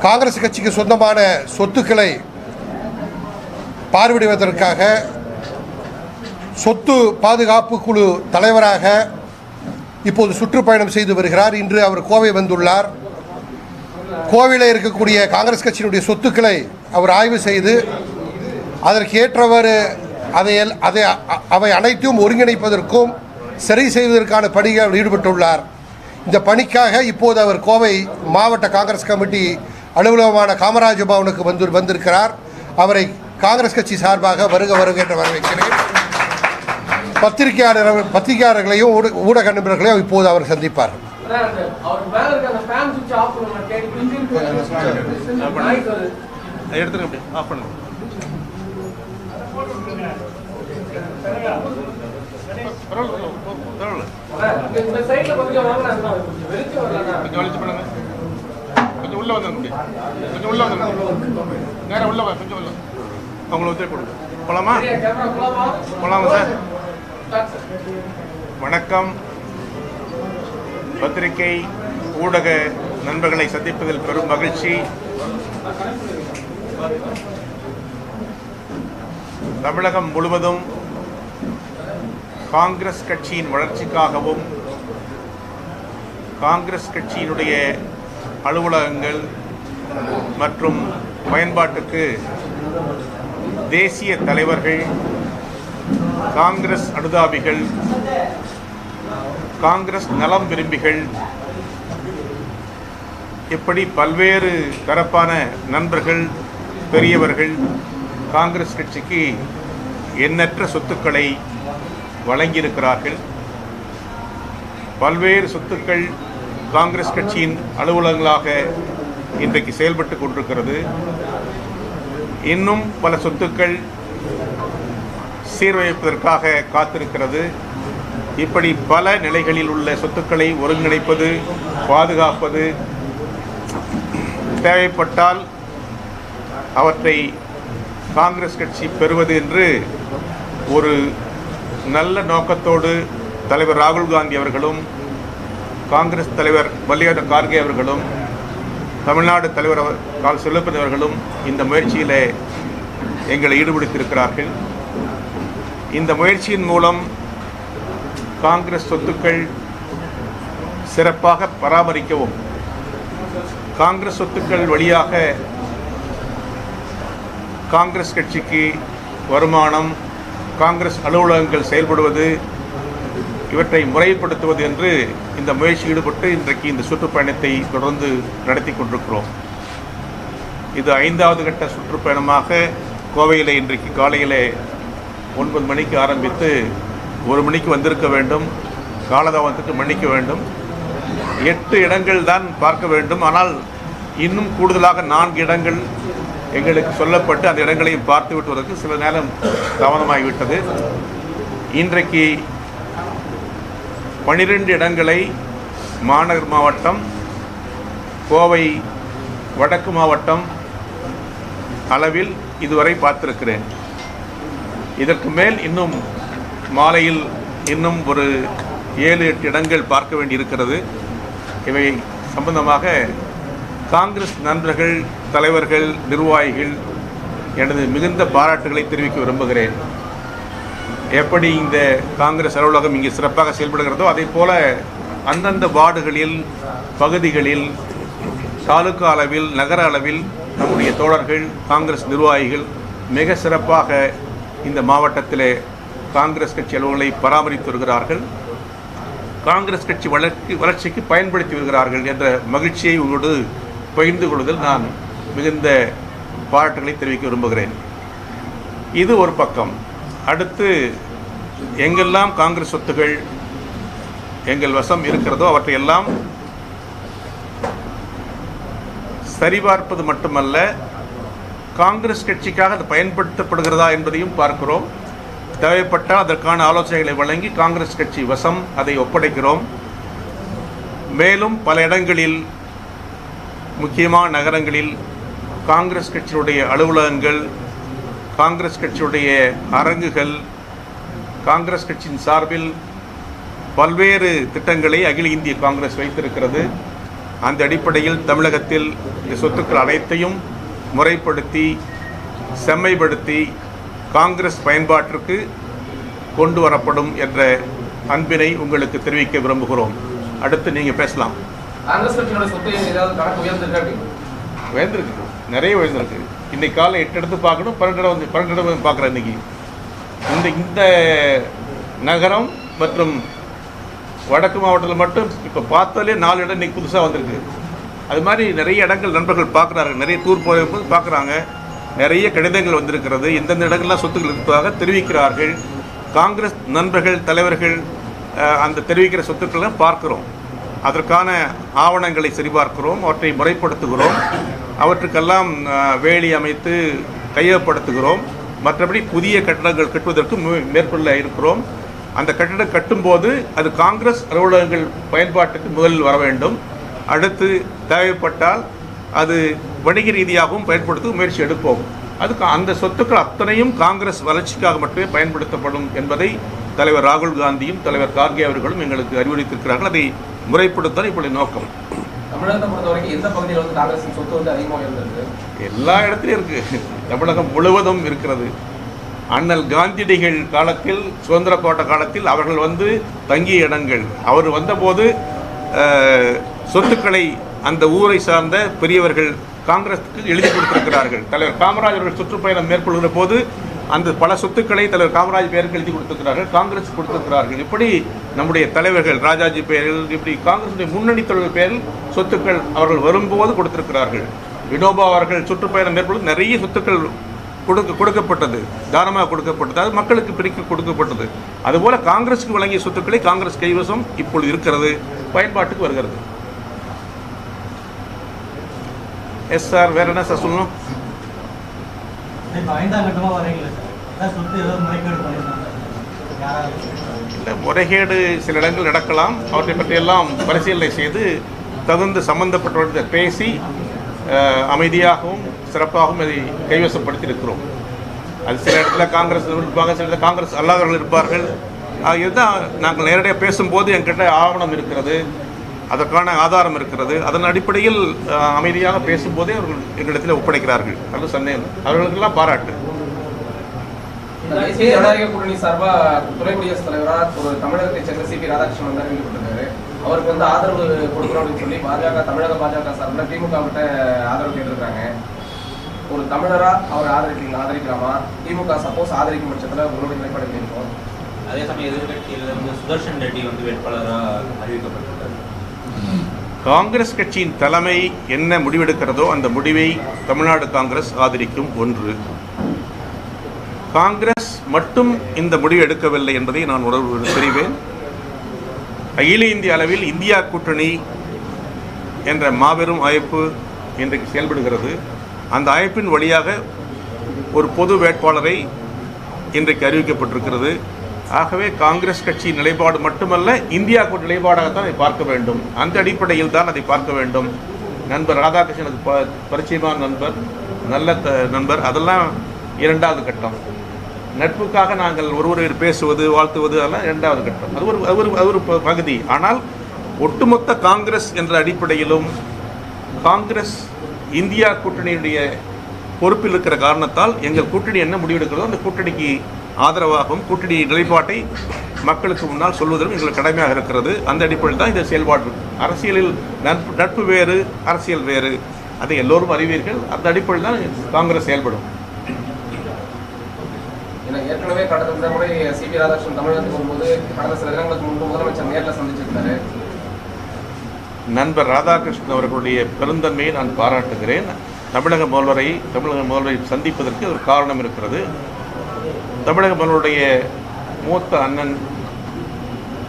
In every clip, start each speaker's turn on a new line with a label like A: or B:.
A: காங்கிரஸ் கட்சிக்கு சொந்தமான சொத்துக்களை பார்வையிடுவதற்காக சொத்து பாதுகாப்பு குழு தலைவராக இப்போது சுற்றுப்பயணம் செய்து வருகிறார். இன்று அவர் கோவை வந்துள்ளார். கோவையில் இருக்கக்கூடிய காங்கிரஸ் கட்சியினுடைய சொத்துக்களை அவர் ஆய்வு செய்து அதற்கு ஏற்றவாறு அதை எல்- அதை அவை அனைத்தையும் ஒருங்கிணைப்பதற்கும் சரி செய்வதற்கான பணிகள் ஈடுபட்டுள்ளார். இந்த பணிக்காக இப்போது அவர் கோவை மாவட்ட காங்கிரஸ் கமிட்டி அலுவலகமான காமராஜ் பவனுக்கு வந்து வந்திருக்கிறார். அவரை காங்கிரஸ் கட்சி சார்பாக வருக வருக என்று வரவேற்கிறேன். பத்திரிகையாளர் பத்திரிகையாளர்களையும் ஊடக நிபுணர்களையும் இப்போது அவர் சந்திப்பார்.
B: ஆஃப் பண்ணுங்க
C: எடுத்துருங்க உள்ள வந்து கொஞ்சம் உள்ள வந்து நேரம் உள்ள வா கொஞ்சம் உள்ள அவங்கள ஒத்தே கொடுங்க போலாமா?
B: போலாமா
C: சார்? வணக்கம். பத்திரிகை ஊடக நண்பர்களை சந்திப்பதில் பெரும் மகிழ்ச்சி. தமிழகம் முழுவதும் காங்கிரஸ் கட்சியின் வளர்ச்சிக்காகவும் காங்கிரஸ் கட்சியினுடைய அலுவலகங்கள் மற்றும் பயன்பாட்டுக்கு தேசிய தலைவர்கள் காங்கிரஸ் அனுதாபிகள் காங்கிரஸ் நலம் விரும்பிகள் இப்படி பல்வேறு தரப்பான நண்பர்கள் பெரியவர்கள் காங்கிரஸ் கட்சிக்கு எண்ணற்ற சொத்துக்களை வழங்கியிருக்கிறார்கள். பல்வேறு சொத்துக்கள் காங்கிரஸ் கட்சியின் அலுவலகங்களாக இன்றைக்கு செயல்பட்டு கொண்டிருக்கிறது. இன்னும் பல சொத்துக்கள் சீர்வைப்பதற்காக காத்திருக்கிறது. இப்படி பல நிலைகளில் உள்ள சொத்துக்களை ஒருங்கிணைப்பது பாதுகாப்பது தேவைப்பட்டால் அவற்றை காங்கிரஸ் கட்சி பெறுவது என்று ஒரு நல்ல நோக்கத்தோடு தலைவர் ராகுல் காந்தி அவர்களும் காங்கிரஸ் தலைவர் மல்லிகார்ஜுன கார்கே அவர்களும் தமிழ்நாடு தலைவர் அவர் கால் செல்லப்பன் அவர்களும் இந்த முயற்சியிலே எங்களை ஈடுபடுத்தியிருக்கிறார்கள். இந்த முயற்சியின் மூலம் காங்கிரஸ் சொத்துக்கள் சிறப்பாக பராமரிக்கவும் காங்கிரஸ் சொத்துக்கள் வழியாக காங்கிரஸ் கட்சிக்கு வருமானம் காங்கிரஸ் அலுவலகங்கள் செயல்படுவது இவற்றை முறைப்படுத்துவது என்று இந்த முயற்சி ஈடுபட்டு இன்றைக்கு இந்த சுற்றுப்பயணத்தை தொடர்ந்து நடத்தி கொண்டிருக்கிறோம். இது ஐந்தாவது கட்ட சுற்றுப்பயணமாக கோவையில் இன்றைக்கு காலையிலே ஒன்பது மணிக்கு ஆரம்பித்து ஒரு மணிக்கு வந்திருக்க வேண்டும். காலதாமத்துக்கு மன்னிக்க வேண்டும். எட்டு இடங்கள் தான் பார்க்க வேண்டும். ஆனால் இன்னும் கூடுதலாக நான்கு இடங்கள் எங்களுக்கு சொல்லப்பட்டு அந்த இடங்களையும் பார்த்து விட்டுவதற்கு சில நேரம் தாமதமாகிவிட்டது. இன்றைக்கு பனிரெண்டு இடங்களை மாநகர் மாவட்டம் கோவை வடக்கு மாவட்டம் அளவில் இதுவரை பார்த்திருக்கிறேன். இதற்கு மேல் இன்னும் மாலையில் இன்னும் ஒரு ஏழு எட்டு இடங்கள் பார்க்க வேண்டியிருக்கிறது. இவை சம்பந்தமாக காங்கிரஸ் நண்பர்கள் தலைவர்கள் நிர்வாகிகள் எனது மிகுந்த பாராட்டுகளை தெரிவிக்க விரும்புகிறேன். எப்படி இந்த காங்கிரஸ் அலுவலகம் இங்கே சிறப்பாக செயல்படுகிறதோ அதே போல் அந்தந்த வார்டுகளில் பகுதிகளில் தாலுக்கா அளவில் நகர அளவில் நம்முடைய தோழர்கள் காங்கிரஸ் நிர்வாகிகள் மிக சிறப்பாக இந்த மாவட்டத்தில் காங்கிரஸ் கட்சி அலுவலை பராமரித்து வருகிறார்கள். காங்கிரஸ் கட்சி வளர்ச்சி வளர்ச்சிக்கு பயன்படுத்தி வருகிறார்கள் என்ற மகிழ்ச்சியை உங்களோடு பகிர்ந்து கொள்வதில் நான் மிகுந்த பாராட்டுகளை தெரிவிக்க விரும்புகிறேன். இது ஒரு பக்கம். அடுத்து எங்கெல்லாம் காங்கிரஸ் சொத்துகள் எங்கள் வசம் இருக்கிறதோ அவற்றையெல்லாம் சரிபார்ப்பது மட்டுமல்ல காங்கிரஸ் கட்சிக்காக அது பயன்படுத்தப்படுகிறதா என்பதையும் பார்க்கிறோம். தேவைப்பட்டால் அதற்கான ஆலோசனைகளை வழங்கி காங்கிரஸ் கட்சி வசம் அதை ஒப்படைக்கிறோம். மேலும் பல இடங்களில் முக்கியமான நகரங்களில் காங்கிரஸ் கட்சியுடைய அலுவலகங்கள் காங்கிரஸ் கட்சியுடைய அரங்குகள் காங்கிரஸ் கட்சியின் சார்பில் பல்வேறு திட்டங்களை அகில இந்திய காங்கிரஸ் வைத்திருக்கிறது. அந்த அடிப்படையில் தமிழகத்தில் இந்த சொத்துக்கள் அனைத்தையும் முறைப்படுத்தி செம்மைப்படுத்தி காங்கிரஸ் பயன்பாட்டிற்கு கொண்டு வரப்படும் என்ற அன்பினை உங்களுக்கு தெரிவிக்க விரும்புகிறோம். அடுத்து நீங்கள் பேசலாம்.
B: உயர்ந்திருக்கு.
C: நிறைய உயர்ந்திருக்கு. இன்னைக்கு காலை எட்டு இடத்து பார்க்கணும் பன்னெண்டு இடம் வந்து பன்னெண்டு இடம் வந்து பார்க்குறேன் இன்னைக்கு. இந்த இந்த நகரம் மற்றும் வடக்கு மாவட்டத்தில் மட்டும் இப்போ பார்த்தாலே நாலு இடம் இன்னைக்கு புதுசாக வந்திருக்கு. அது மாதிரி நிறைய இடங்கள் நண்பர்கள் பார்க்குறாங்க. நிறைய டூர் போகும்போது பார்க்குறாங்க. நிறைய கடிதங்கள் வந்திருக்கிறது. எந்தெந்த இடங்கள்லாம் சொத்துக்கள் இருப்பதாக தெரிவிக்கிறார்கள். காங்கிரஸ் நண்பர்கள் தலைவர்கள் அந்த தெரிவிக்கிற சொத்துக்கள்லாம் பார்க்குறோம். அதற்கான ஆவணங்களை சரிபார்க்கிறோம். அவற்றை முறைப்படுத்துகிறோம். அவற்றுக்கெல்லாம் வேலி அமைத்து கையகப்படுத்துகிறோம். மற்றபடி புதிய கட்டடங்கள் கட்டுவதற்கு மேற்கொள்ள இருக்கிறோம். அந்த கட்டடம் கட்டும்போது அது காங்கிரஸ் அலுவலகங்கள் பயன்பாட்டுக்கு முதலில் வர வேண்டும். அடுத்து தேவைப்பட்டால் அது வணிக ரீதியாகவும் பயன்படுத்த முயற்சி எடுப்போம். அதுக்கு அந்த சொத்துக்கள் அத்தனையும் காங்கிரஸ் வளர்ச்சிக்காக மட்டுமே பயன்படுத்தப்படும் என்பதை தலைவர் ராகுல் காந்தியும் தலைவர் கார்கே அவர்களும் எங்களுக்கு அறிவுறுத்தியிருக்கிறார்கள். அதை முறைப்படுத்த இப்படி நோக்கம்.
B: தமிழகத்தை பொறுத்த வரைக்கும் எந்த பகுதியில் வந்து காங்கிரஸ் சொத்து வந்து அதிகமாக
C: எல்லா இடத்துலையும் இருக்கு. தமிழகம் முழுவதும் இருக்கிறது. அண்ணல் காந்தியடிகள் காலத்தில் சுதந்திர கோட்ட காலத்தில் அவர்கள் வந்து தங்கிய இடங்கள். அவர் வந்தபோது சொத்துக்களை அந்த ஊரை சார்ந்த பெரியவர்கள் காங்கிரஸுக்கு எழுதி கொடுத்திருக்கிறார்கள். தலைவர் காமராஜ் அவர்கள் சுற்றுப்பயணம் மேற்கொள்கிற போது அந்த பல சொத்துக்களை தலைவர் காமராஜ் பெயருக்கு எழுதி கொடுத்திருக்கிறார்கள் காங்கிரஸ் கொடுத்திருக்கிறார்கள். இப்படி நம்முடைய தலைவர்கள் ராஜாஜி பெயர்கள் இப்படி காங்கிரஸுடைய முன்னணி தலைவர் பெயரில் சொத்துக்கள் அவர்கள் வரும்போது கொடுத்திருக்கிறார்கள். வினோபா அவர்கள் சுற்றுப்பயணம் மேற்கொண்டு நிறைய சொத்துக்கள் கொடுக்க கொடுக்கப்பட்டது. தானமாக கொடுக்கப்பட்டது. அது மக்களுக்கு பிரிக்க கொடுக்கப்பட்டது. அதுபோல காங்கிரஸுக்கு வழங்கிய சொத்துக்களை காங்கிரஸ் கைவசம் இப்பொழுது இருக்கிறது. பயன்பாட்டுக்கு வருகிறது. எஸ் சார் வேற என்ன சார் சொல்லணும்? இல்லை முறைகேடு சில இடங்கள் நடக்கலாம். அவற்றை பற்றியெல்லாம் பரிசீலனை செய்து தகுந்த சம்பந்தப்பட்டவர்களிடம் பேசி அமைதியாகவும் சிறப்பாகவும் அதை கைவசப்படுத்தியிருக்கிறோம். அது சில இடத்துல காங்கிரஸ் இருப்பாங்க சில இடத்துல காங்கிரஸ் அல்லாதவர்கள் இருப்பார்கள். இதுதான் நாங்கள் நேரடியாக பேசும்போது என்கிட்ட ஆவணம் இருக்கிறது அதற்கான ஆதாரம் இருக்கிறது. அதன் அடிப்படையில் அமைதியாக பேசும்போதே அவர்கள் எங்களிடத்தில் ஒப்படைக்கிறார்கள். அது சந்தேகம். அவர்களுக்கெல்லாம் பாராட்டு.
B: ஜனநாயக கூட்டணி சார்பாக துணை குடியரசுத் தலைவராக ஒரு தமிழகத்தைச் சேர்ந்த சி பி ராதாகிருஷ்ணன் வந்து அவருக்கு வந்து ஆதரவு கொடுக்கணும் அப்படின்னு சொல்லி பாஜக தமிழக பாஜக சார்பில் திமுக கிட்ட ஆதரவு கேட்டிருக்காங்க ஒரு தமிழரா அவர் ஆதரிக்கிறீங்க ஆதரிக்கலாமா? திமுக சப்போஸ் ஆதரிக்கும் பட்சத்தில் உங்களுடைய நிலைப்பாடு இருக்கும்?
D: அதே சமயம் எதிர்கட்சியிலிருந்து சுதர்ஷன் ரெட்டி வந்து வேட்பாளராக அறிவிக்கப்பட்டிருக்காரு.
C: காங்கிரஸ் கட்சியின் தலைமை என்ன முடிவெடுக்கிறதோ அந்த முடிவை தமிழ்நாடு காங்கிரஸ் ஆதரிக்கும் ஒன்று. காங்கிரஸ் மட்டும் இந்த முடிவு எடுக்கவில்லை என்பதை நான் உணர்வு தெரிவேன் அகில இந்திய அளவில் இந்தியா கூட்டணி என்ற மாபெரும் அமைப்பு இன்றைக்கு செயல்படுகிறது. அந்த அமைப்பின் வழியாக ஒரு பொது வேட்பாளரை இன்றைக்கு அறிவிக்கப்பட்டிருக்கிறது. ஆகவே காங்கிரஸ் கட்சியின் நிலைப்பாடு மட்டுமல்ல இந்தியா கூட்ட நிலைப்பாடாகத்தான் அதை பார்க்க வேண்டும். அந்த அடிப்படையில் தான் அதை பார்க்க வேண்டும். நண்பர் ராதாகிருஷ்ணனுக்கு ப பரிச்சயமான நண்பர் நல்ல த நண்பர். அதெல்லாம் இரண்டாவது கட்டம். நட்புக்காக நாங்கள் ஒருவரை பேசுவது வாழ்த்துவது அதெல்லாம் இரண்டாவது கட்டம். அது ஒரு அது ஒரு அது ஒரு பகுதி. ஆனால் ஒட்டுமொத்த காங்கிரஸ் என்ற அடிப்படையிலும் காங்கிரஸ் இந்தியா கூட்டணியுடைய பொறுப்பில் இருக்கிற காரணத்தால் எங்கள் கூட்டணி என்ன முடிவெடுக்கிறதோ அந்த கூட்டணிக்கு ஆதரவாகவும் கூட்டணி நிலைப்பாட்டை மக்களுக்கு முன்னால் சொல்வதற்கு எங்களுக்கு கடமையாக இருக்கிறது. அந்த அடிப்படையில் தான் இந்த செயல்பாடு. அரசியலில் நட்பு நட்பு வேறு அரசியல் வேறு. அதை எல்லோரும் அறிவீர்கள். அந்த அடிப்படையில் தான் காங்கிரஸ் செயல்படும்.
B: ஏன்னா ஏற்கனவே கடந்த இந்த முறை சி பி ராதாகிருஷ்ணன் தமிழகத்துக்கு வரும்போது கடந்த சில தினங்களுக்கு முன்பு முதலமைச்சர் நேரில் சந்திச்சிருந்தாரு.
C: நண்பர் ராதாகிருஷ்ணன் அவர்களுடைய பெருந்தன்மையை நான் பாராட்டுகிறேன். தமிழக முதல்வரை தமிழக முதல்வரை சந்திப்பதற்கு ஒரு காரணம் இருக்கிறது. தமிழக முதல்வருடைய மூத்த அண்ணன்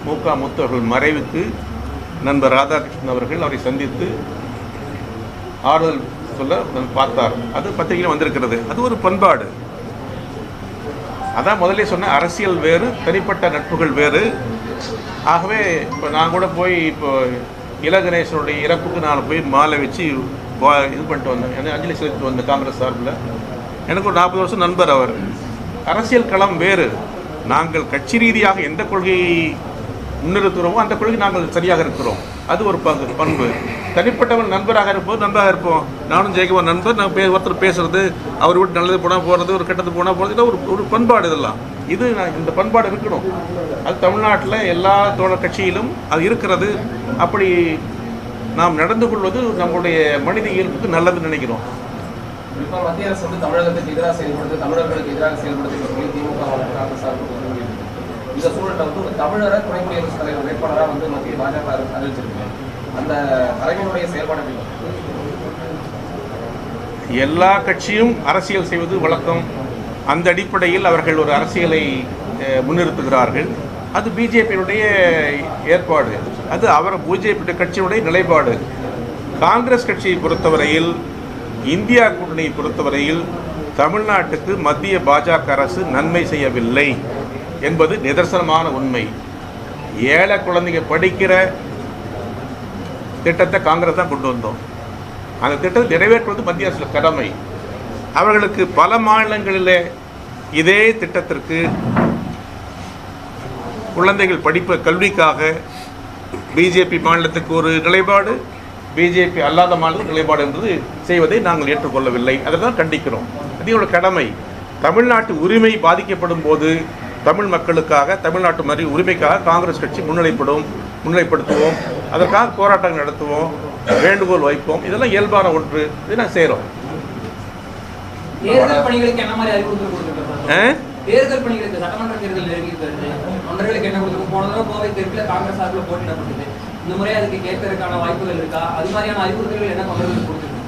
C: மு க முத்தவர்கள் மறைவுக்கு நண்பர் ராதாகிருஷ்ணன் அவர்கள் அவரை சந்தித்து ஆறுதல் சொல்ல பார்த்தார். அது பத்திரிகையில் வந்திருக்கிறது. அது ஒரு பண்பாடு. அதான் முதல்ல சொன்ன அரசியல் வேறு தனிப்பட்ட நட்புகள் வேறு. ஆகவே இப்போ நான் கூட போய் இப்போ இலகணேசனுடைய இறப்புக்கு நான் போய் மாலை வச்சு வா- இது பண்ணிட்டு வந்தேன். ஏன்னா அஞ்சலி செலுத்திட்டு வந்தேன் காங்கிரஸ் சார்பில். எனக்கு ஒரு நாற்பது வருஷம் நண்பர் அவர். அரசியல் களம் வேறு. நாங்கள் கட்சி ரீதியாக எந்த கொள்கையை முன்னிறுத்துகிறோமோ அந்த கொள்கை நாங்கள் சரியாக இருக்கிறோம். அது ஒரு பங்கு பண்பு. தனிப்பட்டவன் நண்பராக இருப்போம் நண்பராக இருப்போம். நானும் ஜெயக்குமார் நண்பர் நான் பே ஒருத்தர் பேசுறது அவர் விட்டு நல்லது போனால் போகிறது ஒரு கெட்டது போனால் போகிறது இதெல்லாம் ஒரு ஒரு பண்பாடு இதெல்லாம். இது நான் இந்த பண்பாடு இருக்கணும். அது தமிழ்நாட்டில் எல்லா தோழர் கட்சியிலும் அது இருக்கிறது. அப்படி நாம் நடந்து கொள்வது நம்முடைய மனித இயல்புக்கு நல்லதுன்னு நினைக்கிறோம்.
B: குறிப்பாக மத்திய அரசு வந்து தமிழகத்துக்கு எதிராக செயல்படுது தமிழர்களுக்கு எதிராக செயல்படுது திமுக காங்கிரஸ் இந்த சூழல்ல வந்து ஒரு தமிழரை துணை குடியரசுத் தலைவர் வேட்பாளராக வந்து மத்திய பாஜக அறிவிச்சிருக்கு. அந்த தலைமையினுடைய செயல்பாடு எப்படி?
C: எல்லா கட்சியும் அரசியல் செய்வது வழக்கம். அந்த அடிப்படையில் அவர்கள் ஒரு அரசியலை முன்னிறுத்துகிறார்கள். அது பிஜேபியினுடைய ஏற்பாடு. அது அவர் பிஜேபி கட்சியினுடைய நிலைப்பாடு. காங்கிரஸ் கட்சியை பொறுத்தவரையில் இந்தியா கூட்டணியை பொறுத்தவரையில் தமிழ்நாட்டுக்கு மத்திய பாஜக அரசு நன்மை செய்யவில்லை என்பது நிதர்சனமான உண்மை. ஏழை குழந்தைங்க படிக்கிற திட்டத்தை காங்கிரஸ் தான் கொண்டு வந்தோம். அந்த திட்டத்தை நிறைவேற்றுவது மத்திய அரசு கடமை. அவர்களுக்கு பல மாநிலங்களில் இதே திட்டத்திற்கு குழந்தைகள் படிப்பு கல்விக்காக பிஜேபி மாநிலத்துக்கு ஒரு நிலைப்பாடு பிஜேபி அல்லாத மாநில நிலைப்பாடு என்பது செய்வதை நாங்கள் ஏற்றுக்கொள்ளவில்லை. அதை தான் கண்டிக்கிறோம். அது எங்களோட கடமை. தமிழ்நாட்டு உரிமை பாதிக்கப்படும் போது தமிழ் மக்களுக்காக தமிழ்நாட்டு மாதிரி உரிமைக்காக காங்கிரஸ் கட்சி முன்னிலைப்படும். முன்னிலைப்படுத்துவோம். அதற்காக போராட்டங்கள் நடத்துவோம். வேண்டுகோள் வைப்போம். இதெல்லாம் இயல்பான ஒன்று. இதை நான் செய்கிறோம்
E: தேர்தல் பணிகளுக்கு என்ன மாதிரி அறிவுறுத்தல் கொடுத்துருக்காங்க?
C: ஆ?
E: தேர்தல் பணிகளுக்கு சட்டமன்ற தேர்தல் நெருங்கி வருது தொண்டர்களுக்கு என்ன கொடுத்துருக்கோம் போன தடவை கோவை தெற்குல காங்கிரஸ் சார்பில் போட்டியிடப்பட்டது இந்த முறை அதுக்கு கேட்கறதுக்கான வாய்ப்புகள் இருக்கா? அது மாதிரியான அறிவுறுத்தல்கள் என்ன தொண்டர்களுக்கு கொடுத்துருக்கு?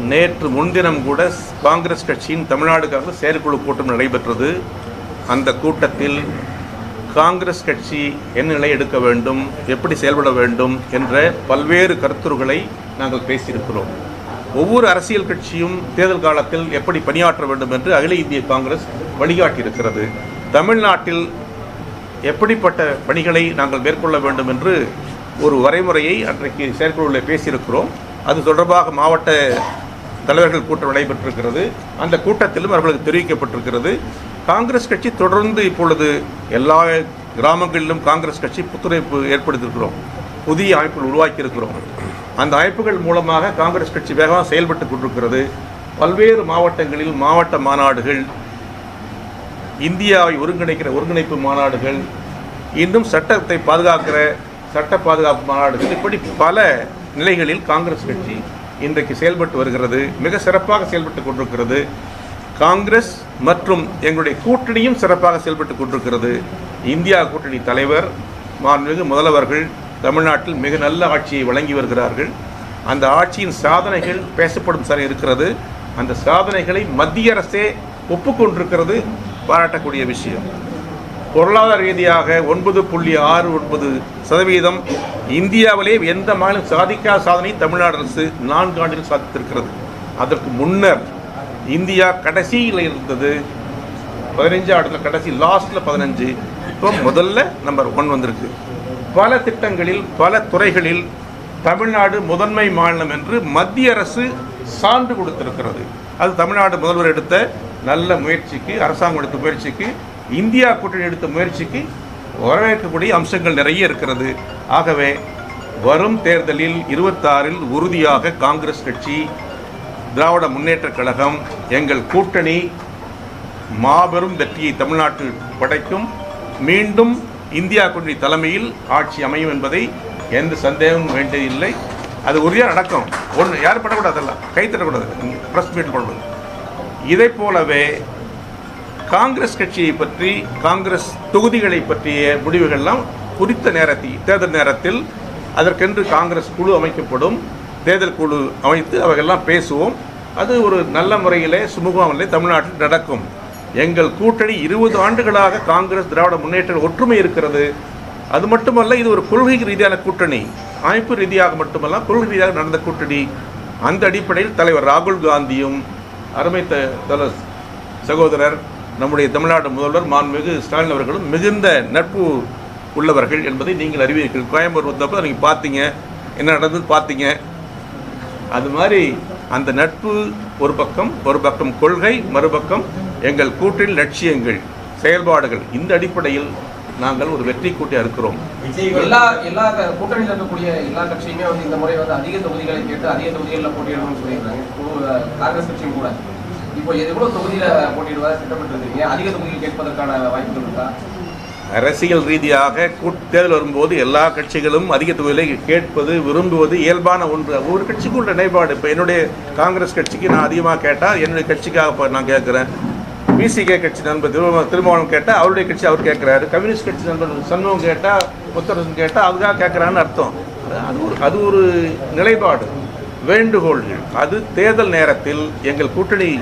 C: நேற்று முன்தினம் கூட காங்கிரஸ் கட்சியின் தமிழ்நாடு காங்கிரஸ் செயற்குழு கூட்டம் நடைபெற்றது. அந்த கூட்டத்தில் காங்கிரஸ் கட்சி என்ன நிலை எடுக்க வேண்டும் எப்படி செயல்பட வேண்டும் என்ற பல்வேறு கருத்துருகளை நாங்கள் பேசியிருக்கிறோம். ஒவ்வொரு அரசியல் கட்சியும் தேர்தல் காலத்தில் எப்படி பணியாற்ற வேண்டும் என்று அகில இந்திய காங்கிரஸ் வழிகாட்டியிருக்கிறது. தமிழ்நாட்டில் எப்படிப்பட்ட பணிகளை நாங்கள் மேற்கொள்ள வேண்டும் என்று ஒரு வரைமுறையை அன்றைக்கு செயற்குழுவில் பேசியிருக்கிறோம். அது தொடர்பாக மாவட்ட தலைவர்கள் கூட்டம் நடைபெற்றிருக்கிறது. அந்த கூட்டத்திலும் அவர்களுக்கு தெரிவிக்கப்பட்டிருக்கிறது. காங்கிரஸ் கட்சி தொடர்ந்து இப்பொழுது எல்லா கிராமங்களிலும் காங்கிரஸ் கட்சி புத்துழைப்பு ஏற்படுத்தியிருக்கிறோம். புதிய அமைப்புகள் உருவாக்கியிருக்கிறோம். அந்த அமைப்புகள் மூலமாக காங்கிரஸ் கட்சி வேகமாக செயல்பட்டு கொண்டிருக்கிறது. பல்வேறு மாவட்டங்களில் மாவட்ட மாநாடுகள் இந்தியாவை ஒருங்கிணைக்கிற ஒருங்கிணைப்பு மாநாடுகள் இன்னும் சட்டத்தை பாதுகாக்கிற சட்ட பாதுகாப்பு மாநாடுகள் இப்படி பல நிலைகளில் காங்கிரஸ் கட்சி இன்றைக்கு செயல்பட்டு வருகிறது. மிக சிறப்பாக செயல்பட்டு கொண்டிருக்கிறது. காங்கிரஸ் மற்றும் எங்களுடைய கூட்டணியும் சிறப்பாக செயல்பட்டு கொண்டிருக்கிறது. இந்தியா கூட்டணி தலைவர் மாண்புமிகு முதல்வர்கள் தமிழ்நாட்டில் மிக நல்ல ஆட்சியை வழங்கி வருகிறார்கள். அந்த ஆட்சியின் சாதனைகள் பேசப்படும் சார் இருக்கிறது. அந்த சாதனைகளை மத்திய அரசே ஒப்புக்கொண்டிருக்கிறது. பாராட்டக்கூடிய விஷயம். பொருளாதார ரீதியாக ஒன்பது புள்ளி ஆறு ஒன்பது சதவீதம் இந்தியாவிலே எந்த மாநிலம் சாதிக்காத சாதனை தமிழ்நாடு அரசு நான்கு ஆண்டுகள் சாதித்திருக்கிறது. அதற்கு முன்னர் இந்தியா கடைசியில் இருந்தது. பதினஞ்சு ஆண்டுல கடைசி லாஸ்ட்டில் பதினஞ்சு. இப்போ முதல்ல நம்பர் ஒன் வந்திருக்கு. பல திட்டங்களில் பல துறைகளில் தமிழ்நாடு முதன்மை மாநிலம் என்று மத்திய அரசு சான்று கொடுத்திருக்கிறது. அது தமிழ்நாடு முதல்வர் எடுத்த நல்ல முயற்சிக்கு அரசாங்கம் எடுத்த முயற்சிக்கு இந்தியா கூட்டணி எடுத்த முயற்சிக்கு வரவேற்கக்கூடிய அம்சங்கள் நிறைய இருக்கிறது. ஆகவே வரும் தேர்தலில் இருபத்தாறில் உறுதியாக காங்கிரஸ் கட்சி திராவிட முன்னேற்றக் கழகம் எங்கள் கூட்டணி மாபெரும் வெற்றியை தமிழ்நாட்டில் படைக்கும். மீண்டும் இந்தியா கூட்டணி தலைமையில் ஆட்சி அமையும் என்பதை எந்த சந்தேகமும் வேண்டியதில்லை. அது உறுதியாக நடக்கும். ஒன்று யாரும் பண்ணக்கூடாதெல்லாம் அதெல்லாம். கைத்தட்டக்கூடாது ப்ரெஸ் மீட் பண்ணக்கூடாது இதை போலவே காங்கிரஸ் கட்சியை பற்றி காங்கிரஸ் தொகுதிகளை பற்றிய முடிவுகள்லாம் குறித்த நேரத்தில் தேர்தல் நேரத்தில் அதற்கென்று காங்கிரஸ் குழு அமைக்கப்படும். தேர்தல் குழு அமைத்து அவைகள்லாம் பேசுவோம். அது ஒரு நல்ல முறையிலே சுமூகமில்லை தமிழ்நாட்டில் நடக்கும். எங்கள் கூட்டணி இருபது ஆண்டுகளாக காங்கிரஸ் திராவிட முன்னேற்ற ஒற்றுமை இருக்கிறது. அது மட்டுமல்ல இது ஒரு கொள்கை ரீதியான கூட்டணி. அமைப்பு ரீதியாக மட்டுமல்ல கொள்கை ரீதியாக நடந்த கூட்டணி. அந்த அடிப்படையில் தலைவர் ராகுல் காந்தியும் அருமை தல- சகோதரர் நம்முடைய தமிழ்நாடு முதல்வர் மாண்புமிகு ஸ்டாலின் அவர்களும் மிகுந்த நட்பு உள்ளவர்கள் என்பதை நீங்கள் அறிவீர்கள். கோயம்புத்தூர் வந்தப்போ நீங்கள் பார்த்தீங்க. என்ன நடந்தது பார்த்தீங்க. அது மாதிரி அந்த நட்பு ஒரு பக்கம் ஒரு பக்கம் கொள்கை மறுபக்கம் எங்கள் கூட்டின் லட்சியங்கள் செயல்பாடுகள். இந்த அடிப்படையில் நாங்கள் ஒரு வெற்றி கூட்டியாக இருக்கிறோம்
B: எல்லா எல்லா கூட்டணியில் இருக்கக்கூடிய எல்லா கட்சியுமே வந்து இந்த முறை வந்து அதிக தொகுதிகளை கேட்டு அதிக தொகுதிகளில் போட்டியிடணும்னு சொல்லியிருக்காங்க. காங்கிரஸ் கட்சியும் கூட. இப்போ எவ்வளவு தொகுதியில திட்டமிட்டு இருக்கீங்க அதிக தொகுதிகள் கேட்பதற்கான வாய்ப்புகள் இருக்கா?
C: அரசியல் ரீதியாக கூட்- தேர்தல் வரும்போது எல்லா கட்சிகளும் அதிக தொகையிலை கேட்பது விரும்புவது இயல்பான ஒன்று. ஒவ்வொரு கட்சிக்கும் உள்ள நிலைப்பாடு. இப்போ என்னுடைய காங்கிரஸ் கட்சிக்கு நான் அதிகமாக கேட்டால் என்னுடைய கட்சிக்காக இப்போ நான் கேட்குறேன். பிசிகே கட்சி நண்பர் திருமணம் கேட்டால் அவருடைய கட்சி அவர் கேட்குறாரு. கம்யூனிஸ்ட் கட்சி நண்பர் சண்முகம் கேட்டால் முத்தரசன் கேட்டால் அதுக்காக கேட்குறான்னு அர்த்தம். அது ஒரு அது ஒரு நிலைப்பாடு. வேண்டுகோள்கள். அது தேர்தல் நேரத்தில் எங்கள் கூட்டணி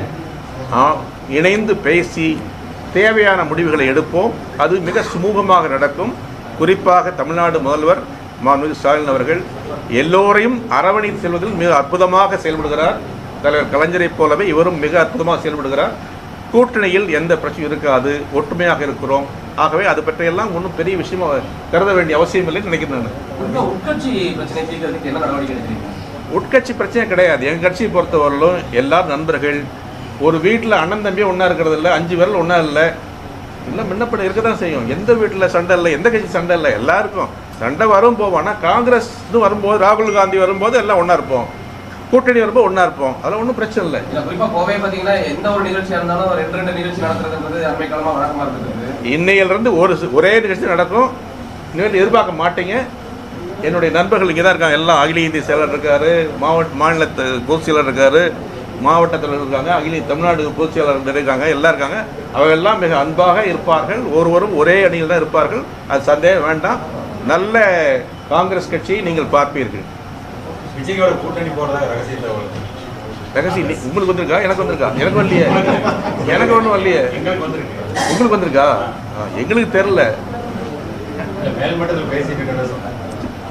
C: ஆ, இணைந்து பேசி தேவையான முடிவுகளை எடுப்போம். அது மிக சுமூகமாக நடக்கும். குறிப்பாக தமிழ்நாடு முதல்வர் மாண்புமிகு ஸ்டாலின் அவர்கள் எல்லோரையும் அரவணைத்து செல்வதில் மிக அற்புதமாக செயல்படுகிறார். தலைவர் கலைஞரைப் போலவே இவரும் மிக அற்புதமாக செயல்படுகிறார். கூட்டணியில் எந்த பிரச்சனையும் இருக்காது. ஒற்றுமையாக இருக்கிறோம். ஆகவே அது பற்றியெல்லாம் ஒன்றும் பெரிய விஷயமா கருத வேண்டிய அவசியம் இல்லைன்னு நினைக்கிறேன்
B: உட்கட்சி பிரச்சனை
C: உட்கட்சி கிடையாது. எங்கள் கட்சியை பொறுத்தவரையிலும் எல்லாரும் நண்பர்கள் ஒரு வீட்டில் அண்ணன் தம்பி ஒன்றா இருக்கிறது இல்லை அஞ்சு பேரில் ஒன்றா இல்லை. இல்லை முன்னப்பட இருக்க தான் செய்யும். எந்த வீட்டில் சண்டை இல்லை எந்த கட்சி சண்டை இல்லை எல்லாருக்கும். சண்டை வரும் போவோம் ஆனால் காங்கிரஸ்னு வரும்போது ராகுல் காந்தி வரும்போது எல்லாம் ஒன்றா இருப்போம். கூட்டணி வரும்போது ஒன்றா இருப்போம். அதெல்லாம் ஒன்றும் பிரச்சனை இல்லை.
B: இல்ல குறிப்பா கோவை பாத்தீங்கன்னா எந்த ஒரு நிகழ்ச்சியா இருந்தாலும் ரெண்டு ரெண்டு நிகழ்ச்சி நடத்துறதுன்றது அண்மை காலமா வழக்கமா இருக்குது
C: இன்னையிலிருந்து ஒரு ஒரே நிகழ்ச்சி நடக்கும். நீங்கள் எதிர்பார்க்க மாட்டீங்க. என்னுடைய நண்பர்கள் இங்கே தான் இருக்காங்க. எல்லாம் அகில இந்திய செயலர் இருக்காரு மாவட்ட மாநில பொதுச் செயலர் இருக்காரு. மாவட்டத்தில் இருக்காங்க அகில தமிழ்நாடு பொதுச் செயலர் இருக்காங்க எல்லாம் இருக்காங்க. அவங்க எல்லாம் மிக அன்பாக இருப்பார்கள். ஒருவரும் ஒரே அணியில் தான் இருப்பார்கள். அது சந்தேகம் வேண்டாம். நல்ல காங்கிரஸ் கட்சியை நீங்கள் பார்ப்பீர்கள்.
F: விஜயோட கூட்டணி போறதா ரகசிய தகவல்
C: ரகசியம். உங்களுக்கு வந்திருக்கா? எனக்கு வந்திருக்கா? எனக்கு வரலையே. எனக்கு ஒன்றும் வரலையே. உங்களுக்கு வந்திருக்கா? எங்களுக்கு தெரில
F: மேல்மட்டத்தில் பேசிட்டு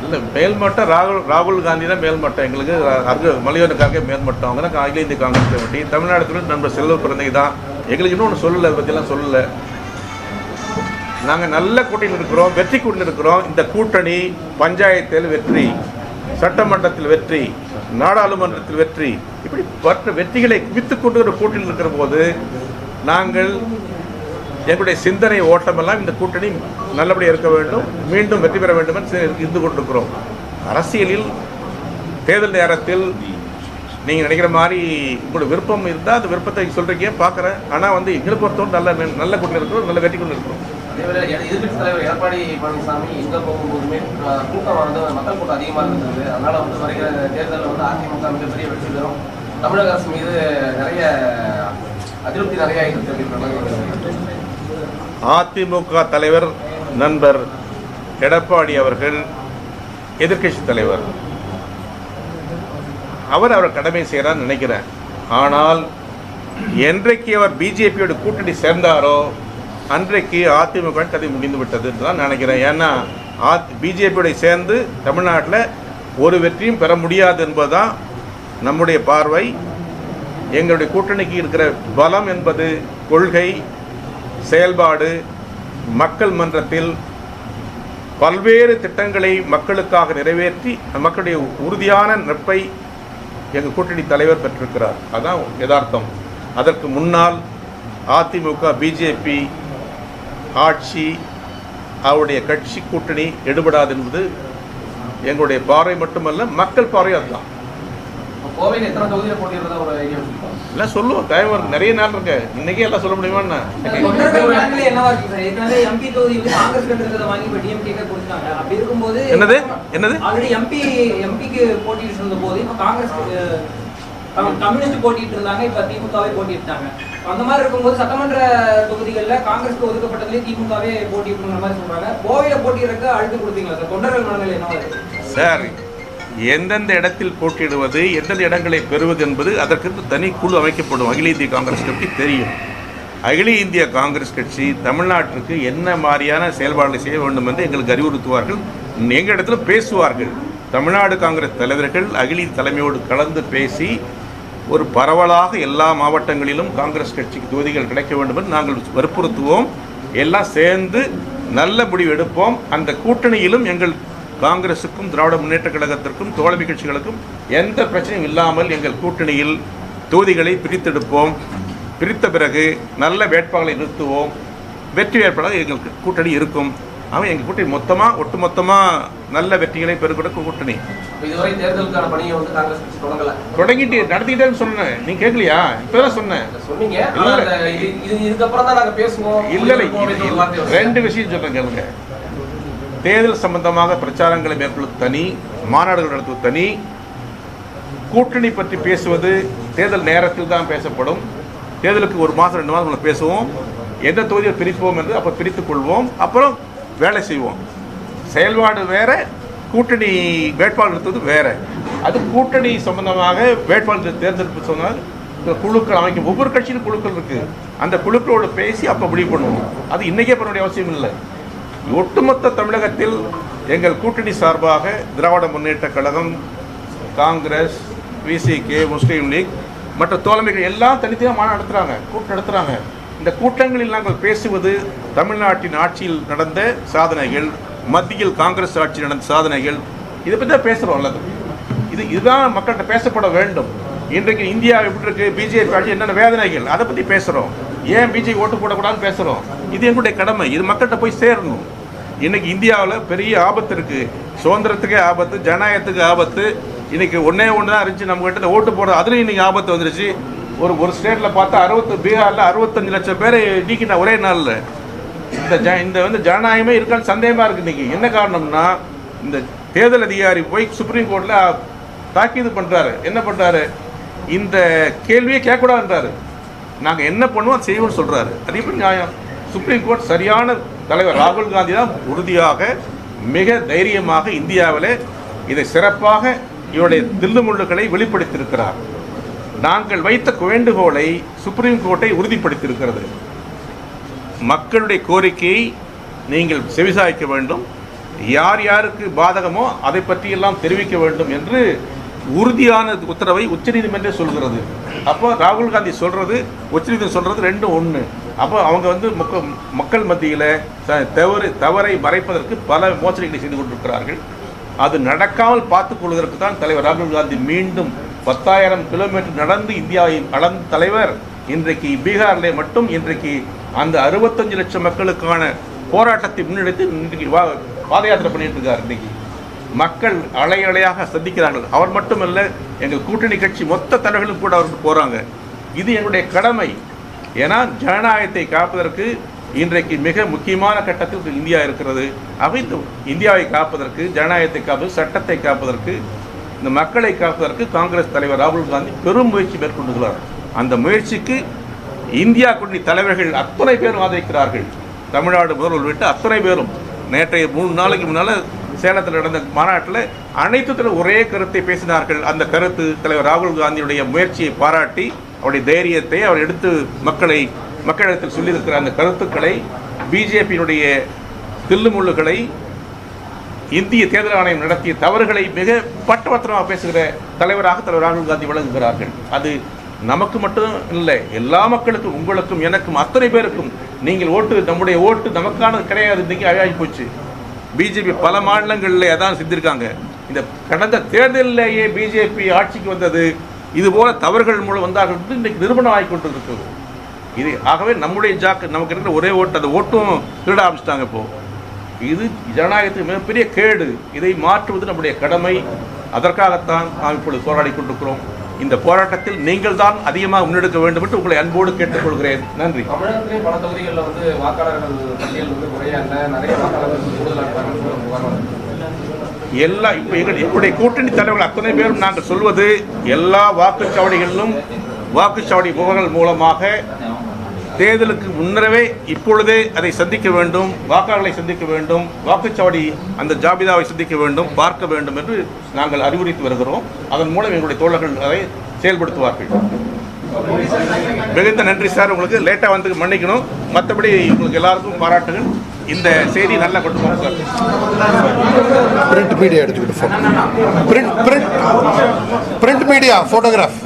C: இல்லை மேல்மட்டம் ராகுல் ராகுல் காந்தி தான் மேல்மட்டம். எங்களுக்கு அர்ஜு மலையோனுக்காக மேல்மட்டம் அவங்க தான் அகில இந்திய காங்கிரஸ் கமிட்டி. தமிழ்நாடு நண்பர் செல்வ பிறந்தகை தான். எங்களுக்கு இன்னும் ஒன்று சொல்லலை அதை பற்றிலாம் சொல்லலை. நாங்கள் நல்ல கூட்டணியில் இருக்கிறோம் வெற்றி கூட்டணியில் இருக்கிறோம். இந்த கூட்டணி பஞ்சாயத்தில் வெற்றி சட்டமன்றத்தில் வெற்றி நாடாளுமன்றத்தில் வெற்றி. இப்படி பற்ற வெற்றிகளை குவித்துக் கொண்டு கூட்டணியில் இருக்கிற போது நாங்கள் எங்களுடைய சிந்தனை ஓட்டமெல்லாம் இந்த கூட்டணி நல்லபடியாக இருக்க வேண்டும். மீண்டும் வெற்றி பெற வேண்டும் என்று இருந்து கொண்டிருக்கிறோம். அரசியலில் தேர்தல் நேரத்தில் நீங்கள் நினைக்கிற மாதிரி உங்களோட விருப்பம் இருந்தால் அந்த விருப்பத்தை சொல்கிறீங்க பார்க்குறேன். ஆனால் வந்து எங்களை பொறுத்தவரை நல்ல நல்ல கூட்டணி இருக்கிறோம் நல்ல வெற்றி கொண்டு இருக்கிறோம்.
B: அதேவேளை தலைவர் எடப்பாடி பழனிசாமி போகும்போதுமே கூட்டம் வந்து மக்கள் கூட்டம் இருந்தது. அதனால் வந்து வருகிற தேர்தலில் வந்து அதிமுக மிகப்பெரிய வெற்றி பெறும். தமிழக அரசு மீது நிறைய அதிருப்தி நிறைய இருக்கு அப்படின்ற மாதிரி
C: அதிமுக தலைவர் நண்பர் எடப்பாடி அவர்கள் எதிர்க்கட்சி தலைவர். அவர் அவர் கடமை செய்கிறான்னு நினைக்கிறேன். ஆனால் என்றைக்கு அவர் பிஜேபியோட கூட்டணி சேர்ந்தாரோ அன்றைக்கு அதிமுக கதை முடிந்து விட்டதுன்னு தான் நினைக்கிறேன். ஏன்னா பிஜேபியோட சேர்ந்து தமிழ்நாட்டில் ஒரு வெற்றியும் பெற முடியாது என்பதுதான் நம்முடைய பார்வை. எங்களுடைய கூட்டணிக்கு இருக்கிற பலம் என்பது கொள்கை. செயல்பாடு மக்கள் மன்றத்தில் பல்வேறு திட்டங்களை மக்களுக்காக நிறைவேற்றி மக்களுடைய உறுதியான நட்பை எங்கள் கூட்டணி தலைவர் பெற்றிருக்கிறார். அதான் யதார்த்தம். அதற்கு முன்னால் அதிமுக பிஜேபி ஆட்சி அவருடைய கட்சி கூட்டணி எடுபடாது என்பது எங்களுடைய பார்வை மட்டுமல்ல மக்கள் பார்வை அதுதான்.
B: கோவையில் எத்தனை தொகுதியில் போட்டியிடுறதா ஒரு ஐடியா
C: எல்லாம் சொல்லுவோம் டைம் இருக்கு. நிறைய நாள் இருக்கு. இன்னைக்கே எல்லாம் சொல்ல முடியுமா என்ன? என்னது? என்னது?
E: ஆல்ரெடி எம்பி எம்பிக்கு போட்டிட்டு இருந்த போது இப்போ காங்கிரஸ் கம்யூனிஸ்ட் போட்டிட்டு இருந்தாங்க இப்போ திமுகவே போட்டிட்டாங்க அந்த மாதிரி இருக்கும்போது சட்டமன்ற தொகுதிகளில் காங்கிரஸ்க்கு ஒதுக்கப்பட்டதுலேயே திமுகவே போட்டிட்டுங்கிற மாதிரி சொல்றாங்க. கோவையில போட்டியிடறதுக்கு அழுத்தம் கொடுத்தீங்களா சார்? தொண்டர்கள் மனநிலை என்னவா இருக்கு?
C: சார் எந்தெந்த இடத்தில் போட்டியிடுவது எந்தெந்த இடங்களை பெறுவது என்பது அதற்கு தனி குழு அமைக்கப்படும். அகில இந்திய காங்கிரஸ் கட்சி தெரியும். அகில இந்திய காங்கிரஸ் கட்சி தமிழ்நாட்டிற்கு என்ன மாதிரியான செயல்பாடுகளை செய்ய வேண்டும் என்று எங்களுக்கு அறிவுறுத்துவார்கள். எங்கள் இடத்துல பேசுவார்கள். தமிழ்நாடு காங்கிரஸ் தலைவர்கள் அகில தலைமையோடு கலந்து பேசி ஒரு பரவலாக எல்லா மாவட்டங்களிலும் காங்கிரஸ் கட்சிக்கு தொகுதிகள் கிடைக்க வேண்டும் என்று நாங்கள் வற்புறுத்துவோம். எல்லாம் சேர்ந்து நல்ல முடிவு எடுப்போம். அந்த கூட்டணியிலும் எங்கள் காங்கிரசுக்கும் திராவிட முன்னேற்ற கழகத்திற்கும் தோழமை கட்சிகளுக்கும் எந்த பிரச்சனையும் இல்லாமல் எங்கள் கூட்டணியில் தொகுதிகளை பிரித்தெடுப்போம். பிரித்த பிறகு நல்ல வேட்பாளரை நிறுத்துவோம். வெற்றி வேட்பாளர் எங்கள் கூட்டணி இருக்கும். அவன் எங்கள் கூட்டணி மொத்தமாக ஒட்டு மொத்தமாக நல்ல வெற்றிகளை பெருக்கூட கூட்டணி.
B: இப்ப இதுவரை தேர்தலுக்கான பணியை வந்து காங்கிரஸ் கட்சி தொடங்கல.
C: தொடங்கிட்டு நடத்திக்கிட்டேன்னு சொன்னேன். நீ கேட்கலையா? இப்பதான் சொன்னேன்.
B: சொன்னீங்க. இதுக்கப்புறம் தான் நாங்க பேசுவோம்.
C: இல்ல. ரெண்டு விஷயம் சொல்றேன் கேளுங்க. தேர்தல் சம்பந்தமாக பிரச்சாரங்களை மேற்கொள்வது தனி மாநாடுகள் நடத்துவது தனி. கூட்டணி பற்றி பேசுவது தேர்தல் நேரத்தில் தான் பேசப்படும். தேர்தலுக்கு ஒரு மாதம் ரெண்டு மாதம் நம்ம பேசுவோம். எந்த தொகுதியை பிரிப்போம் என்று அப்போ பிரித்துக் கொள்வோம். அப்புறம் வேலை செய்வோம். செயல்பாடு வேறு கூட்டணி வேட்பாளர் நிறுத்துவது வேறு. அது கூட்டணி சம்பந்தமாக வேட்பாளர் தேர்ந்தெடுப்பு சொன்னால் குழுக்கள் அமைக்கும் ஒவ்வொரு கட்சியிலும் குழுக்கள் இருக்குது அந்த குழுக்களோடு பேசி அப்போ முடிவு பண்ணுவோம். அது இன்றைக்கே பண்ண வேண்டிய அவசியம் இல்லை. ஒட்டுமொத்த தமிழகத்தில் எங்கள் கூட்டணி சார்பாக Dravida Munnetra Kazhagam Congress VCK Muslim League மற்ற தோழமைகள் எல்லாம் தனித்தனியாக மாநாடு நடத்துகிறாங்க கூட்டம் நடத்துகிறாங்க இந்த கூட்டங்களில் நாங்கள் பேசுவது தமிழ்நாட்டின் ஆட்சியில் நடந்த சாதனைகள் மத்தியில் காங்கிரஸ் ஆட்சி நடந்த சாதனைகள். இதை பற்றி தான் பேசுகிறோம் அல்லது இது இதுதான் மக்கள்கிட்ட பேசப்பட வேண்டும். இன்றைக்கு இந்தியா எப்படி இருக்கு பிஜேபி ஆட்சி என்னென்ன வேதனைகள் அதை பற்றி பேசுகிறோம் ஏன் பிஜேபி ஓட்டு போடக்கூடாதுன்னு பேசுகிறோம் இது எங்களுடைய கடமை இது மக்கள்கிட்ட போய் சேரணும். இன்னைக்கு இந்தியாவில் பெரிய ஆபத்து இருக்குது சுதந்திரத்துக்கே ஆபத்து ஜனநாயகத்துக்கு ஆபத்து. இன்னைக்கு ஒன்னே ஒன்று தான் இருந்துச்சு நம்ம கிட்ட. ஓட்டு போடுறது அதுலேயும் இன்னைக்கு ஆபத்து வந்துருச்சு. ஒரு ஒரு ஸ்டேட்டில் பார்த்தா அறுபத்து பீகாரில் அறுபத்தஞ்சு லட்சம் பேர் நீக்கிட்ட ஒரே நாளில். இந்த ஜ இந்த வந்து ஜனநாயகமே இருக்கான்னு சந்தேகமாக இருக்குது இன்றைக்கி என்ன காரணம்னா இந்த தேர்தல் அதிகாரி போய் சுப்ரீம் கோர்ட்டில் தாக்கீது பண்ணுறாரு என்ன பண்ணுறாரு இந்த கேள்வியே கேட்கக்கூடாதுன்றாரு. நாங்கள் என்ன பண்ணுவோம் செய்வோம்னு சொல்கிறாரு அதே மாதிரி நியாயம்? சுப்ரீம் கோர்ட் சரியான தலைவர் ராகுல் காந்தி தான் உறுதியாக மிக தைரியமாக இந்தியாவில் இதை சிறப்பாக இவருடைய தில்லுமுள்ளுகளை வெளிப்படுத்தியிருக்கிறார். நாங்கள் வைத்த வேண்டுகோளை சுப்ரீம் கோர்ட்டை உறுதிப்படுத்தியிருக்கிறது. மக்களுடைய கோரிக்கையை நீங்கள் செவிசாய்க்க வேண்டும். யார் யாருக்கு பாதகமோ அதை பற்றியெல்லாம் தெரிவிக்க வேண்டும் என்று உறுதியான உத்தரவை உச்சநீதிமன்றம் சொல்கிறது. அப்போ ராகுல் காந்தி சொல்கிறது உச்சநீதிமன்றம் சொல்கிறது ரெண்டும் ஒன்று அப்போ அவங்க வந்து மக்க மக்கள் மத்தியில் தவறு தவறை மறைப்பதற்கு பல மோசடிகளை செய்து கொண்டிருக்கிறார்கள். அது நடக்காமல் பார்த்துக் கொள்வதற்கு தான் தலைவர் ராகுல் காந்தி மீண்டும் பத்தாயிரம் கிலோமீட்டர் நடந்து இந்தியாவை அளந்த தலைவர். இன்றைக்கு பீகாரில் மட்டும் இன்றைக்கு அந்த அறுபத்தஞ்சு லட்சம் மக்களுக்கான போராட்டத்தை முன்னெடுத்து இன்றைக்கு வா பாத யாத்திரை பண்ணிட்டு இருக்கார் இன்றைக்கி. மக்கள் அலை அலையாக சந்திக்கிறார்கள். அவர் மட்டுமல்ல எங்கள் கூட்டணி கட்சி மொத்த தலைவர்களும் கூட அவருக்கு போகிறாங்க இது எங்களுடைய கடமை. ஏன்னா ஜனநாயகத்தை காப்பதற்கு இன்றைக்கு மிக முக்கியமான கட்டத்தில் இந்தியா இருக்கிறது. அவை இந்த இந்தியாவை காப்பதற்கு ஜனநாயகத்தை காப்பது சட்டத்தை காப்பதற்கு இந்த மக்களை காப்பதற்கு காங்கிரஸ் தலைவர் ராகுல் காந்தி பெரும் முயற்சி மேற்கொண்டுள்ளார். அந்த முயற்சிக்கு இந்தியா குடி தலைவர்கள் அத்தனை பேரும் ஆதரிக்கிறார்கள். தமிழ்நாடு முதல்வர் விட்டு அத்தனை பேரும். நேற்றைய மூணு நாளைக்கு முன்னால் சேலத்தில் நடந்த மாநாட்டில் அனைத்து ஒரே கருத்தை பேசினார்கள். அந்த கருத்து தலைவர் ராகுல் காந்தியுடைய முயற்சியை பாராட்டி அவருடைய தைரியத்தை அவர் எடுத்து மக்களை மக்களிடத்தில் சொல்லியிருக்கிற அந்த கருத்துக்களை பிஜேபியினுடைய தில்லுமுள்ளுகளை இந்திய தேர்தல் ஆணையம் நடத்திய தவறுகளை மிக பட்டவர்த்தனமாக பேசுகிற தலைவராக தலைவர் ராகுல் காந்தி விளங்குகிறார்கள். அது நமக்கு மட்டும் இல்லை எல்லா மக்களுக்கும் உங்களுக்கும் எனக்கும் அத்தனை பேருக்கும் நீங்கள் ஓட்டு நம்முடைய ஓட்டு நமக்கானது கிடையாது இன்றைக்கி அழகாகி போச்சு. பிஜேபி பல மாநிலங்களில் அதான் செஞ்சுருக்காங்க. இந்த கடந்த தேர்தலிலேயே பிஜேபி ஆட்சிக்கு வந்தது இது போல தவறுகள் மூலம் வந்தார்கள் என்று இன்றைக்கு நிறுவனம் ஆகிக்கொண்டிருக்கிறது இது ஆகவே நம்முடைய ஜாக்கு நமக்கு இருக்கிற ஒரே ஓட்டு அந்த ஓட்டும் திருட ஆரம்பிச்சிட்டாங்க இப்போ. இது ஜனநாயகத்துக்கு மிகப்பெரிய கேடு. இதை மாற்றுவது நம்முடைய கடமை. அதற்காகத்தான் நாம் இப்பொழுது போராடி கொண்டிருக்கிறோம். இந்த போராட்டத்தில் நீங்கள் தான் அதிகமாக முன்னெடுக்க வேண்டும் என்று உங்களை அன்போடு கேட்டுக்கொள்கிறேன் நன்றி.
B: தமிழகத்திலே பல தொகுதிகளில் வந்து வாக்காளர்கள் பட்டியல் வந்து குறையா இல்லை நிறைய வாக்காளர்கள் கூடுதலாக இருக்காங்கன்னு சொல்லி புகார் வந்திருக்கு.
C: எல்லா இப்போ எங்கள் எங்களுடைய கூட்டணி தலைவர்கள் அத்தனை பேரும் நாங்கள் சொல்வது எல்லா வாக்குச்சாவடிகளிலும் வாக்குச்சாவடி முகங்கள் மூலமாக தேர்தலுக்கு முன்னரவே இப்பொழுதே அதை சந்திக்க வேண்டும் வாக்காளர்களை சந்திக்க வேண்டும் வாக்குச்சாவடி அந்த ஜாபிதாவை சந்திக்க வேண்டும் பார்க்க வேண்டும் என்று நாங்கள் அறிவுறுத்தி வருகிறோம். அதன் மூலம் எங்களுடைய தோழர்கள் அதை செயல்படுத்துவார்கள். மிகுந்த நன்றி சார். உங்களுக்கு லேட்டாக வந்து மன்னிக்கணும். மற்றபடி உங்களுக்கு எல்லாருக்கும் பாராட்டுகள். இந்த செய்தி நல்லா கொண்டு போகும் சார்.
A: பிரிண்ட் மீடியா எடுத்துக்கிட்டு print print print media photograph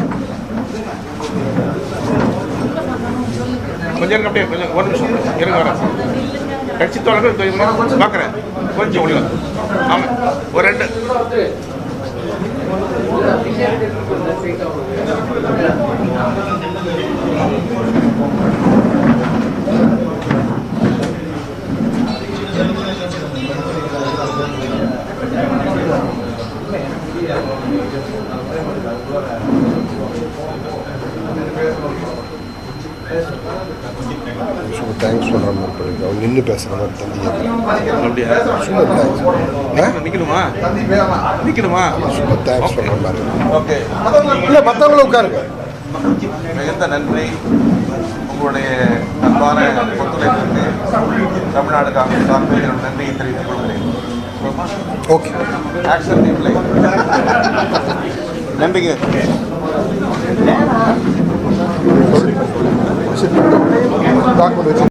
C: கொஞ்சம் அப்படியே கொஞ்சம் ஒரு நிமிஷம். இருங்க வரேன் கட்சி தோழர்கள் பார்க்குறேன். கொஞ்சம் ஒளிவா ஆமாம். ஒரு ரெண்டு.
A: Thanks for having me. நின்று பேசுகிற மாதிரி தந்தி சும்மா தேங்க்ஸ் சொல்கிற மாதிரி. இல்லை மற்றவங்களும் உட்காருங்க.
C: மிகுந்த நன்றி. உங்களுடைய அன்பான ஒத்துழைப்பிற்கு தமிழ்நாடு காங்கிரஸ் சார்பில் என்னுடைய நன்றியை தெரிவித்துக் கொள்கிறேன்.
A: ஓகே.
C: ஆக்ஷன் டீம்ல
A: டாக்குமெண்ட் வச்சு